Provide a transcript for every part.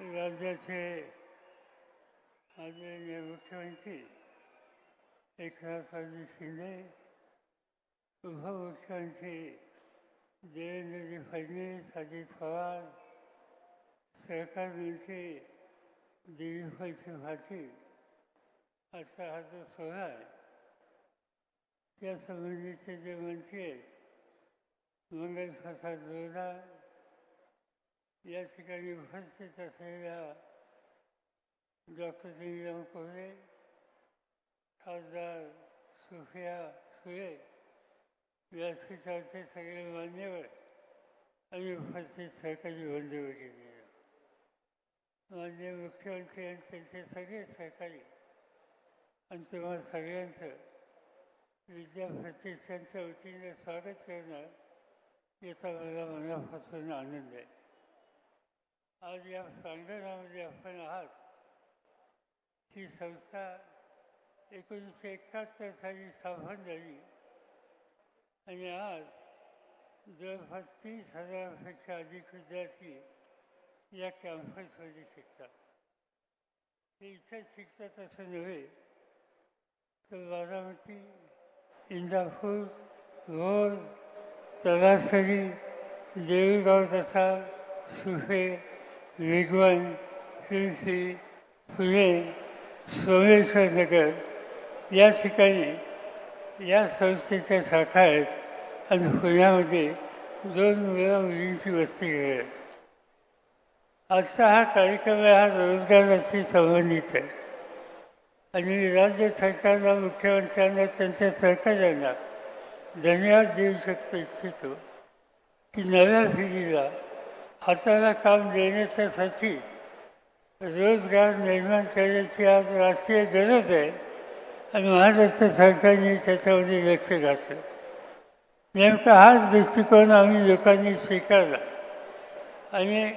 राज्याचे आदरणीय मुख्यमंत्री एकनाथरावजी शिंदे उपमुख्यमंत्री देवेंद्रजी फडणवीस अजित पवार सहकार मंत्री दिलीपभाई पाटील असा हा जो सोहळा आहे त्यासंबंधीचे जे मंत्री आहेत मंगल प्रसाद लोढा या ठिकाणी उपस्थित असलेल्या डॉक्टर सिंगराम कोहरे खासदार सुफिया सुरे व्यासपीठाचे सगळे मान्यवर आणि उपस्थित सहकारी बंधू मान्य मुख्यमंत्री आणि त्यांचे सगळे सहकारी आणि तुम्हा सगळ्यांचं विद्या प्रतिष्ठानच्या वतीने स्वागत करणं याचा मला मनापासून आनंद आहे आज या प्रांगणामध्ये आपण आहात ही संस्था एकोणीसशे एकाहत्तर साली स्थापन झाली. आणि आज जवळपास तीस हजारापेक्षा अधिक विद्यार्थी या कॅम्पसमध्ये शिकतात. ते इथं शिकतात असं नव्हे तर बारामती इंदापूर रोड तलासरी देऊळगाव तसा सुफे विघवन श्री फुले सोमेश्वर नगर या ठिकाणी या संस्थेच्या शाखा आहेत आणि पुण्यामध्ये दोन मुला मुलींची वस्ती आहेत आजचा हा कार्यक्रम आहे हा रोजगाराशी संबंधित आहे. आणि राज्य सरकारला मुख्यमंत्र्यांना त्यांच्या सहकार्यांना धन्यवाद देऊ शकतो इच्छितो की नव्या पिढीला हाताला काम देण्याच्यासाठी रोजगार निर्माण करण्याची आज राष्ट्रीय गरज आहे आणि महाराष्ट्र सरकारने त्याच्यामध्ये लक्ष घातलं. नेमका हाच दृष्टिकोन आम्ही लोकांनी स्वीकारला. आणि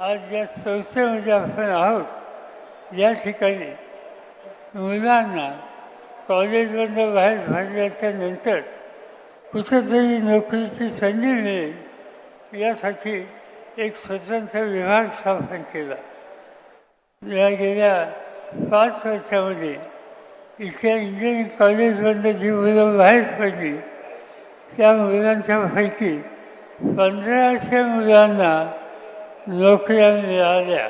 आज या संस्थेमध्ये आपण आहोत या ठिकाणी मुलांना कॉलेजमधनं बाहेर भरल्याच्या नंतर कुठंतरी नोकरीची संधी मिळेल यासाठी एक स्वतंत्र विभाग स्थापन केला. या गेल्या पाच वर्षामध्ये इथल्या इंजिनिअरिंग कॉलेजमधनं जी मुलं बाहेर पडली त्या मुलांच्यापैकी पंधराशे मुलांना नोकऱ्या मिळाल्या.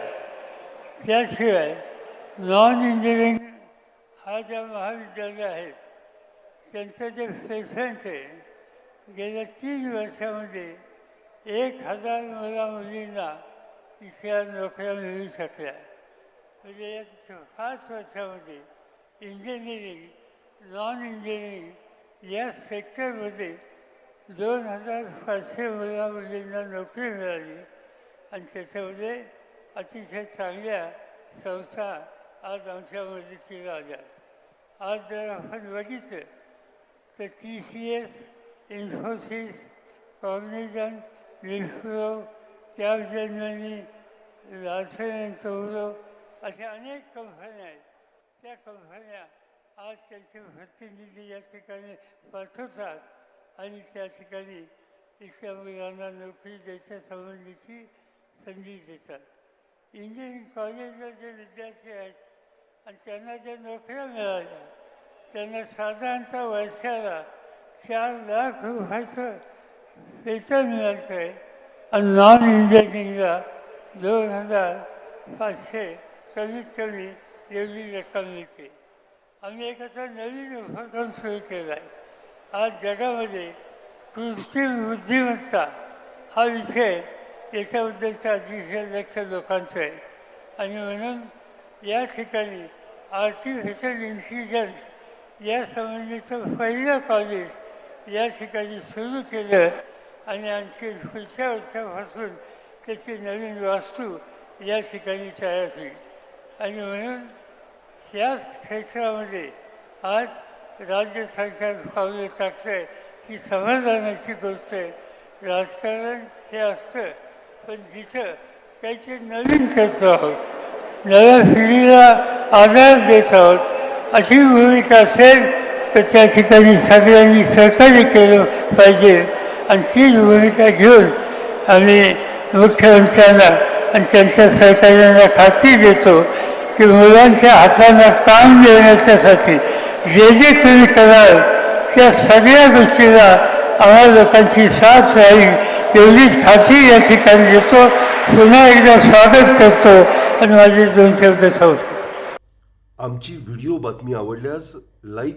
त्याशिवाय नॉन इंजिनिअरिंग हा ज्या महाविद्यालय आहेत त्यांचं जे पेशंट आहे गेल्या तीन वर्षामध्ये एक हजार मुला मुलींना इथल्या नोकऱ्या मिळू शकल्या. म्हणजे या पाच वर्षामध्ये इंजिनिअरिंग नॉन इंजिनिअरिंग या सेक्टरमध्ये दोन हजार पाचशे मुला मुलींना नोकरी मिळाली. आणि त्याच्यामध्ये अतिशय चांगल्या संस्था आज आमच्या मदतीला आल्या. आज जर आपण बघितलं तर T C S Infosys Cognizant Wipro Capgemini Larsen Chauri अशा अनेक कंपन्या आहेत. त्या कंपन्या आज त्यांचे प्रतिनिधी या ठिकाणी पाठवतात आणि त्या ठिकाणी इथल्या मुलांना नोकरी द्यायच्या संबंधीची संधी देतात. इंजिनिअरिंग कॉलेजला जे विद्यार्थी आहेत आणि त्यांना ज्या नोकऱ्या मिळाल्या त्यांना साधारणतः वर्षाला चार लाख रुपयाचं वेतन मिळायचं आहे आणि नॉन इंजिनिअरिंगला दोन हजार पाचशे कमीत कमी एवढी रक्कम मिळते आम्ही एक आता नवीन उपक्रम सुरू केला आहे आज जगामध्ये कृत्रिम बुद्धिमत्ता हा विषय याच्याबद्दलचं अतिशय लक्ष लोकांचं आहे आणि म्हणून या ठिकाणी आर्टिफिशियल इंटेलिजन्स या संबंधीचं पहिलं कॉलेज या ठिकाणी सुरू केलं आणि आणखी पुढच्या वर्षापासून त्याची नवीन वास्तू या ठिकाणी तयार होईल. आणि म्हणून या क्षेत्रामध्ये आज राज्य सरकार पावलं टाकतं आहे ही समाधानाची गोष्ट आहे. राजकारण हे असतं पण जिथं काहीतरी नवीन करतो आहोत नव्या पिढीला आधार देत आहोत अशी भूमिका असेल तर त्या ठिकाणी सगळ्यांनी सहकार्य केलं पाहिजे. आणि तीच भूमिका घेऊन आम्ही मुख्यमंत्र्यांना आणि त्यांच्या सहकार्यांना खात्री देतो की मुलांच्या हातांना काम देण्याच्यासाठी जे जे तुम्ही कराल त्या सगळ्या गोष्टीला आम्हा लोकांची साथ राहील एवढीच खात्री या ठिकाणी देतो. पुन्हा एकदा स्वागत करतो आणि माझे दोन शब्द सांगतो आमची व्हिडिओ बातमी आवडल्यास लाईक